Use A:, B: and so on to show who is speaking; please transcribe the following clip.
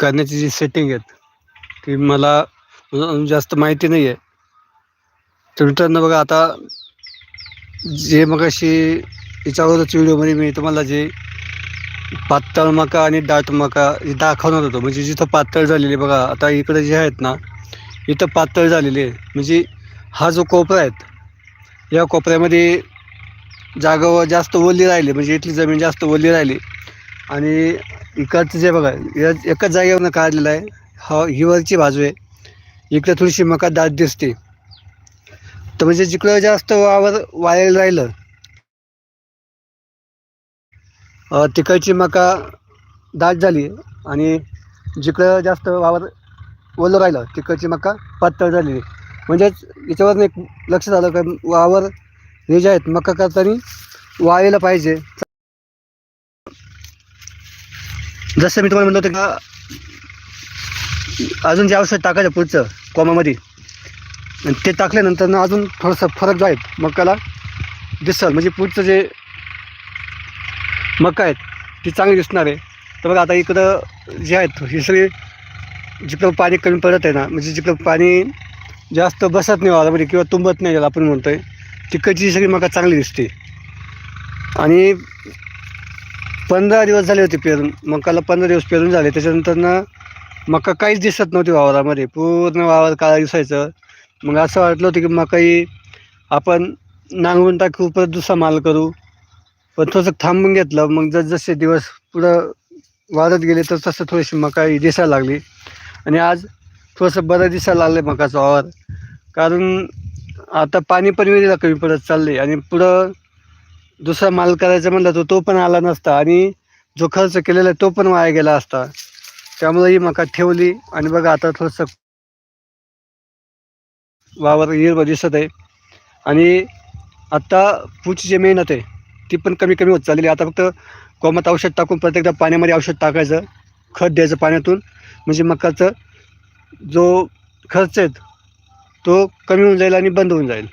A: करण्याची जी सेटिंग आहेत ती मला जास्त माहिती नाही आहे तर मित्रांनो बघा आता जे मग अशी याच्यावरच व्हिडिओमध्ये मी तुम्हाला जे पातळ मका आणि दाट मका हे दाखवणार होतो. म्हणजे जिथं पातळ झालेली बघा आता इकडे जे आहेत ना इथं पातळ झालेली आहे. म्हणजे हा जो कोपरा आहे या कोपऱ्यामध्ये जागा जास्त ओली राहिली म्हणजे इथली जमीन जास्त ओली राहिली. आणि इकडचं जे बघा या एकाच जागेवरनं काढलेलं आहे. हा ही वरची बाजू आहे. इकडं थोडीशी मका दाट दिसते. तर म्हणजे जिकडं जास्त वावर वाळेल राहिलं तिकडची मका दाट झाली आणि जिकडं जास्त वावर ओलं राहिलं तिकडची मका पातळ झालेली म्हणजेच याच्यावरनं एक लक्ष झालं का वावर हे जे आहेत मका करताना वाळायला पाहिजे. जसं मी तुम्हाला म्हणलं होतं का अजून जे औषध टाकायचं पुढचं कोमामध्ये आणि ते टाकल्यानंतर ना अजून थोडंसं फरक जो आहे मकाला दिसल. म्हणजे पुढचं जे मका आहेत ती चांगली दिसणार आहे. तर बघा आता इकडं जे आहेत ही सगळी जिकडं पाणी कमी पडत आहे ना म्हणजे जिकडं पाणी जास्त बसत नाही वालामध्ये किंवा तुंबत नाही ज्याला आपण म्हणतो आहे तिकडची ही सगळी मका चांगली दिसते. आणि पंधरा दिवस झाले होते पेरून. मकाला पंधरा दिवस पेरून झाले. त्याच्यानंतर ना मका काहीच दिसत नव्हती वावरामध्ये. पूर्ण वावर काळा दिसायचं. मग असं वाटलं होतं की मकाई आपण नांगरून टाकू परत दुसरा माल करू. पण थोडंसं थांबून घेतलं. मग जसजसे दिवस पुढं वाढत गेले तर तसं थोडीशी मकाई दिसायला लागली. आणि आज थोडंसं बरं दिसायला लागलं मकाचा वावर. कारण आता पाणी पण विहिरीला कमी पडत चालले आणि पुढं दुसरा माल करायचा म्हणला तो तो पण आला नसता आणि जो खर्च केलेला आहे तो पण वाया गेला असता. त्यामुळे ही मका ठेवली आणि बघा आता थोडंसं वावर हिरवं दिसत आहे. आणि आता पुढची जी मेहनत आहे ती पण कमी कमी होत चाललेली आता फक्त कोमात औषध टाकून प्रत्येकदा पाण्यामध्ये औषध टाकायचं खत द्यायचं पाण्यातून. म्हणजे मकाचं जो खर्च आहे तो कमी होऊन जाईल आणि बंद होऊन जाईल.